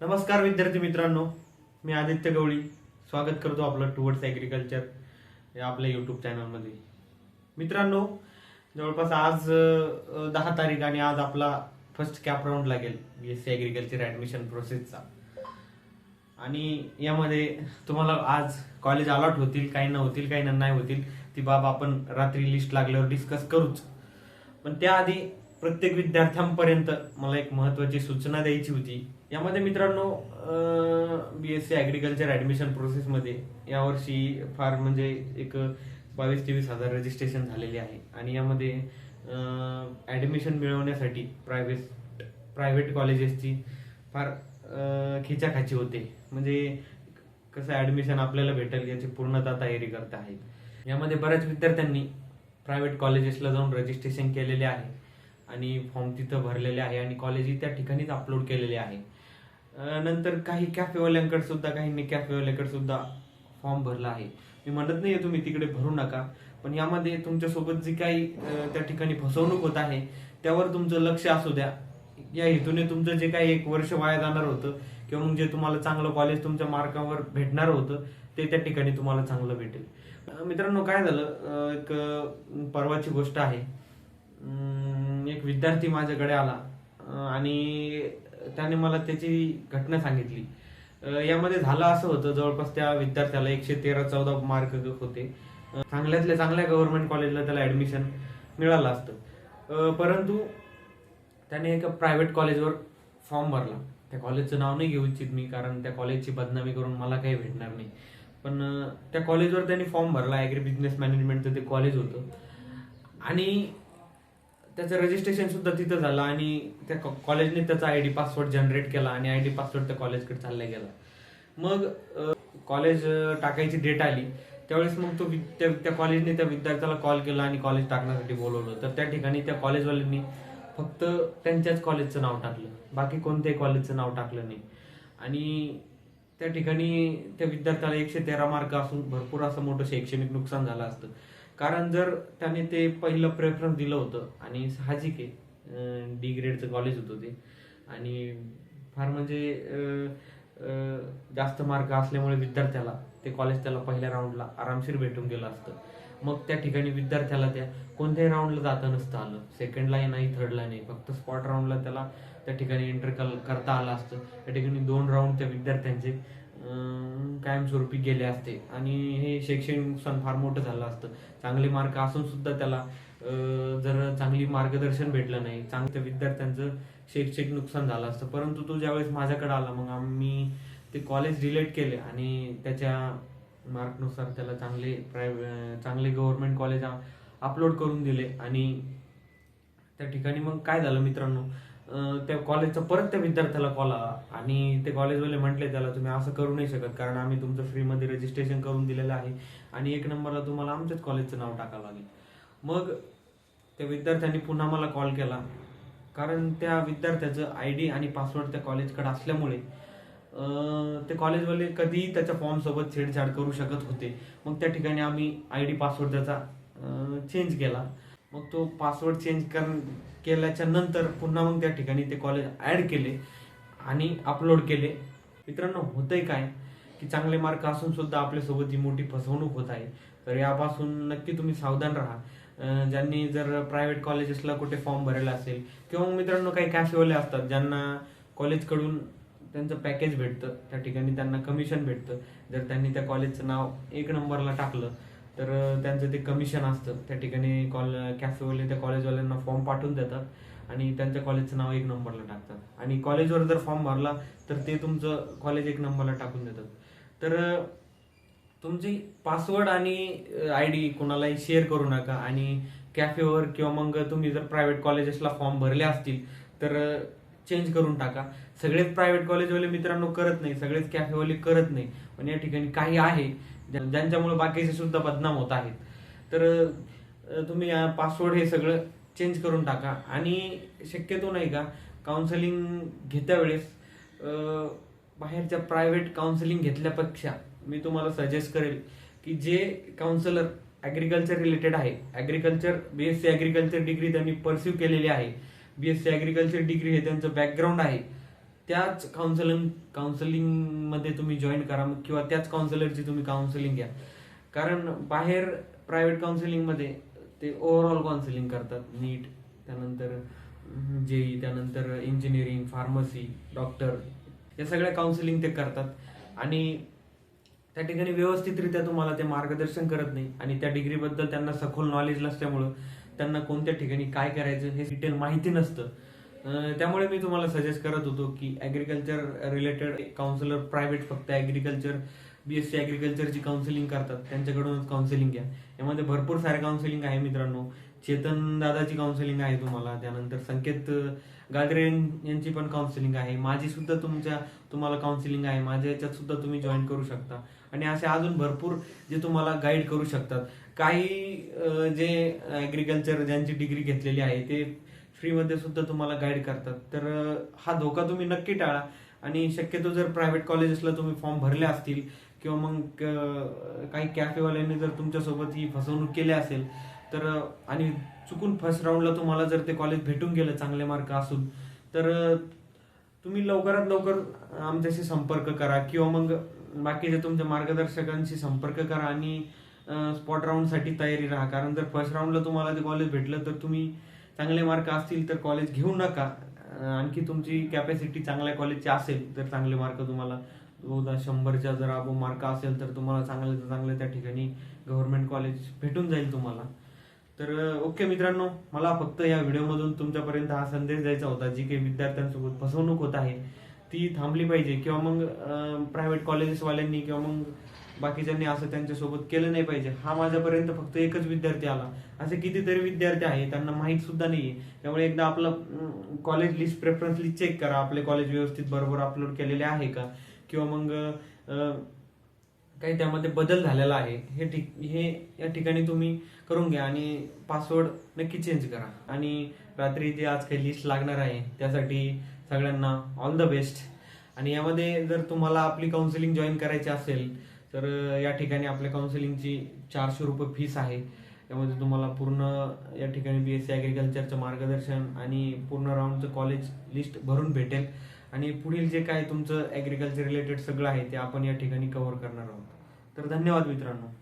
नमस्कार विद्यार्थी मित्रांनो मी आदित्य गवळी. स्वागत करतो आपलं टुवर्ड्स ॲग्रिकल्चर या आपल्या यूट्यूब चॅनलमध्ये मित्रांनो जवळपास आज दहा तारीख आणि आज आपला फर्स्ट कॅप राऊंड लागेल B S C agriculture admission प्रोसेसचा आणि यामध्ये तुम्हाला आज कॉलेज अलॉट होतील काही न होतील काही न नाही होतील ती बाब आपण रात्री लिस्ट लागल्यावर डिस्कस करूच. पण त्याआधी प्रत्येक विद्यार्थ्यांपर्यंत मला एक महत्वाची सूचना द्यायची होती. यामध्ये मित्रांनो B S C agriculture admission प्रोसेसमध्ये यावर्षी फार म्हणजे एक बावीस तेवीस हजार रजिस्ट्रेशन झालेले आहे. आणि यामध्ये ॲडमिशन मिळवण्यासाठी प्रायव्हेट प्रायव्हेट कॉलेजेसची फार खिचाखाची होते. म्हणजे कसं ॲडमिशन आपल्याला भेटेल याची पूर्णतः तयारी करत आहेत. यामध्ये बऱ्याच विद्यार्थ्यांनी प्रायव्हेट कॉलेजेसला जाऊन रजिस्ट्रेशन केलेले आहे. आणि फॉर्म तिथं भरलेले आहे आणि कॉलेजही त्या ठिकाणीच अपलोड केलेले आहे. नंतर काही कॅफेवाल्यांकडे सुद्धा काहींनी कॅफेवाल्याकडे सुद्धा फॉर्म भरला आहे. मी म्हणत नाही तुम्ही तिकडे भरू नका पण यामध्ये तुमच्यासोबत जी काही त्या ठिकाणी फसवणूक होत आहे त्यावर तुमचं लक्ष असू द्या. या हेतूने तुमचं जे काही एक वर्ष वाया जाणार होतं किंवा मग जे तुम्हाला चांगलं कॉलेज तुमच्या मार्कावर भेटणार होतं ते त्या ठिकाणी तुम्हाला चांगलं भेटेल. मित्रांनो काय झालं? एक परवाची गोष्ट आहे. एक विद्यार्थी माझ्याकडे आला आणि त्याने मला त्याची घटना सांगितली. यामध्ये झालं असं होतं जवळपास त्या विद्यार्थ्याला एकशे तेरा चौदा मार्क होते. चांगल्यातल्या चांगल्या गव्हर्नमेंट कॉलेजला त्याला ऍडमिशन मिळालं असतं. परंतु त्याने एका प्रायव्हेट कॉलेजवर फॉर्म भरला. त्या कॉलेजचं नाव नाही घेऊ इच्छित मी कारण त्या कॉलेजची बदनामी करून मला काही भेटणार नाही. पण त्या कॉलेजवर त्यांनी फॉर्म भरला ॲग्री बिझनेस मॅनेजमेंटचं ते कॉलेज होतं. आणि त्याचं रजिस्ट्रेशन सुद्धा तिथं झालं आणि त्या कॉ- कॉलेजने त्याचा आय डी पासवर्ड जनरेट केला आणि आय डी पासवर्ड त्या कॉलेजकडे चालला गेला. मग कॉलेज टाकायची डेट आली. त्यावेळेस मग तो वि- त्या त्या कॉलेजने त्या विद्यार्थ्याला कॉल केला आणि कॉलेज टाकण्यासाठी बोलवलं. तर त्या ठिकाणी त्या कॉलेजवाल्यांनी फक्त त्यांच्याच कॉलेजचं नाव टाकलं. बाकी कोणत्याही कॉलेजचं नाव टाकलं नाही. आणि त्या ठिकाणी त्या विद्यार्थ्याला एकशे तेरा मार्क असून भरपूर असं मोठं शैक्षणिक नुकसान झालं असतं. कारण जर त्याने ते पहिलं प्रेफरन्स दिलं होतं आणि साहजिक आहे डी ग्रेडचं कॉलेज होतं ते. आणि फार म्हणजे जास्त मार्क असल्यामुळे विद्यार्थ्याला ते कॉलेज त्याला पहिल्या राऊंडला आरामशीर भेटून गेलं असतं. मग त्या ठिकाणी विद्यार्थ्याला त्या कोणत्याही राऊंडला जाता नसतं आलं. सेकंडला नाही थर्डला नाही. फक्त स्पॉट राऊंडला त्याला त्या ठिकाणी एंटर करता आलं असतं. त्या ठिकाणी दोन राऊंड त्या विद्यार्थ्यांचे कायमस्वरूपी गेले असते. आणि हे शैक्षणिक नुकसान फार मोठं झालं असतं. चांगले मार्क असून सुद्धा त्याला जर चांगली मार्गदर्शन भेटलं नाही चांगलं विद्यार्थ्यांचं शैक्षणिक नुकसान झालं असतं. परंतु तो ज्यावेळेस माझ्याकडे आला मग आम्ही ते कॉलेज रिलेट केले आणि त्याच्या मार्कनुसार त्याला चांगले प्राय चांगले गव्हर्नमेंट कॉलेज अपलोड करून दिले. आणि त्या ठिकाणी मग काय झालं मित्रांनो? त्या कॉलेजचा परत त्या विद्यार्थ्याला कॉल आला. आणि ते कॉलेजवाले म्हटले त्याला तुम्ही असं करू नाही शकत कारण आम्ही तुमचं फ्रीमध्ये रजिस्ट्रेशन करून दिलेलं आहे. आणि एक नंबरला तुम्हाला आमच्याच कॉलेजचं नाव टाकावं लागेल. मग त्या विद्यार्थ्यांनी पुन्हा मला कॉल केला. कारण त्या विद्यार्थ्याचं आय डी आणि पासवर्ड त्या कॉलेजकडे असल्यामुळे ते कॉलेजवाले कधीही त्याच्या फॉर्मसोबत छेडछाड करू शकत होते. मग त्या ठिकाणी आम्ही आय डी पासवर्ड त्याचा चेंज केला. मग तो पासवर्ड चेंज कर केल्याच्यानंतर पुन्हा मग त्या ठिकाणी ते कॉलेज ऍड केले आणि अपलोड केले. मित्रांनो होतंय काय? की चांगले मार्क असून सुद्धा आपल्यासोबत ही मोठी फसवणूक होत आहे. तर यापासून नक्की तुम्ही सावधान राहा. ज्यांनी जर प्रायव्हेट कॉलेजेसला कुठे फॉर्म भरायला असेल किंवा मग मित्रांनो काही कॅफेवाले असतात ज्यांना कॉलेजकडून त्यांचं पॅकेज भेटतं त्या ठिकाणी त्यांना कमिशन भेटतं. जर त्यांनी त्या कॉलेजचं नाव एक नंबरला टाकलं तर त्यांचं ते कमिशन असतं. त्या ठिकाणी कॉल कॅफेवाले त्या कॉलेजवाल्यांना फॉर्म पाठवून देतात आणि त्यांच्या कॉलेजचं नाव एक नंबरला टाकतात. आणि कॉलेजवर जर फॉर्म भरला तर ते तुमचं कॉलेज एक नंबरला टाकून देतात. तर तुमची पासवर्ड आणि आय डी कोणालाही शेअर करू नका. आणि कॅफेवर किंवा मग तुम्ही जर प्रायव्हेट कॉलेजेसला फॉर्म भरले असतील तर चेंज करून टाका. सगळेच प्रायव्हेट कॉलेजवाले मित्रांनो करत नाही. सगळेच कॅफेवाले करत नाही. पण या ठिकाणी काही आहे ज्यांच्यामुळे बाकीचे सुद्धा बदनाम होत आहेत. तर तुम्ही पासवर्ड हे सगळं चेंज करून टाका. आणि शक्यतो नाही का काउन्सिलिंग घेत्या वेळेस बाहेरच्या प्रायव्हेट काउन्सिलिंग घेतल्यापेक्षा मी तुम्हाला सजेस्ट करेल की जे काउन्सिलर ॲग्रिकल्चर रिलेटेड आहे agriculture B S C agriculture degree त्यांनी परस्यू केलेली आहे. B S C agriculture degree हे त्यांचं बॅकग्राऊंड आहे. त्याच काउन्सिलिंग काउन्सिलिंगमध्ये तुम्ही जॉईन करा किंवा त्याच काउन्सिलरची तुम्ही काउन्सिलिंग घ्या. कारण बाहेर प्रायव्हेट काउन्सिलिंगमध्ये ते ओव्हरऑल काउन्सिलिंग करतात. नीट त्यानंतर जेई त्यानंतर इंजिनिअरिंग फार्मसी डॉक्टर या सगळ्या काउन्सिलिंग ते करतात. आणि त्या ठिकाणी व्यवस्थितरित्या तुम्हाला ते मार्गदर्शन करत नाही. आणि त्या डिग्रीबद्दल त्यांना सखोल नॉलेज नसल्यामुळं त्यांना कोणत्या ठिकाणी काय करायचं हे डिटेल माहिती नसतं. त्यामुळे मी तुम्हाला सजेस्ट करत होतो की ॲग्रिकल्चर रिलेटेड काउन्सिलर प्रायव्हेट फक्त ॲग्रिकल्चर बीएससी ॲग्रिकल्चरची काउन्सिलिंग करतात. त्यांच्याकडूनच काउन्सिलिंग घ्या. यामध्ये भरपूर सारे काउन्सिलिंग आहे मित्रांनो. चेतन दादाची काउन्सिलिंग आहे तुम्हाला. त्यानंतर संकेत गाजरे यांची पण काउन्सिलिंग आहे. माझी सुद्धा तुमच्या तुम्हाला काउन्सिलिंग आहे. माझ्या याच्यात सुद्धा तुम्ही जॉईन करू शकता. आणि असे अजून भरपूर जे तुम्हाला गाईड करू शकतात. काही जे ॲग्रिकल्चर ज्यांची डिग्री घेतलेली आहे ते फ्रीमध्ये सुद्धा तुम्हाला गाईड करतात. तर हा धोका तुम्ही नक्की टाळा. आणि शक्यतो जर प्रायव्हेट कॉलेजेसला तुम्ही फॉर्म भरले असतील किंवा मग काही कॅफेवाल्यांनी जर तुमच्यासोबत ही फसवणूक केली असेल तर आणि चुकून फर्स्ट राऊंडला तुम्हाला जर ते कॉलेज भेटून गेलं चांगले मार्क असून तर तुम्ही लवकरात लवकर आमच्याशी संपर्क करा किंवा मग बाकीच्या तुमच्या मार्गदर्शकांशी संपर्क करा आणि स्पॉट राऊंडसाठी तयारी राहा. कारण जर फर्स्ट राऊंडला तुम्हाला ते कॉलेज भेटलं तर तुम्ही चांगले मार्क असतील तर कॉलेज घेऊ नका. आणखी तुमची कॅपॅसिटी चांगल्या कॉलेजची असेल तर चांगले मार्क तुम्हाला बहुधा शंभरच्या जर अबो मार्क असेल तर तुम्हाला चांगले चांगले त्या ठिकाणी गव्हर्नमेंट कॉलेज भेटून जाईल तुम्हाला. तर ओके मित्रांनो मला फक्त या व्हिडिओमधून तुमच्यापर्यंत हा संदेश द्यायचा होता. जी काही विद्यार्थ्यांसोबत फसवणूक होत आहे ती थांबली पाहिजे. किंवा मग प्रायव्हेट कॉलेजेसवाल्यांनी किंवा मग बाकीच्यांनी असं त्यांच्यासोबत केलं नाही पाहिजे. हा माझ्यापर्यंत फक्त एकच विद्यार्थी आला. असे कितीतरी विद्यार्थी आहे त्यांना माहीत सुद्धा आहे त्यामुळे एकदा आपलं college list preference list check करा. आपले कॉलेज व्यवस्थित बरोबर अपलोड केलेले आहे का? किंवा मग काही त्यामध्ये बदल झालेला आहे. हे ठीक हे या ठिकाणी तुम्ही करून घ्या आणि पासवर्ड नक्की चेंज करा. आणि रात्री जे आज काही लिस्ट लागणार आहे त्यासाठी सगळ्यांना ऑल द बेस्ट आणि यामध्ये जर तुम्हाला आपली काउन्सिलिंग जॉईन करायची असेल तर या ठिकाणी आपल्या काउन्सिलिंगची चारशे रुपये फीस आहे. त्यामध्ये तुम्हाला पूर्ण या ठिकाणी बी एस सी ॲग्रिकल्चरचं मार्गदर्शन आणि पूर्ण राऊंडचं कॉलेज लिस्ट भरून भेटेल. आणि पुढील जे काय तुमचं ॲग्रिकल्चर रिलेटेड सगळं आहे ते आपण या ठिकाणी कव्हर करणार आहोत. तर धन्यवाद मित्रांनो.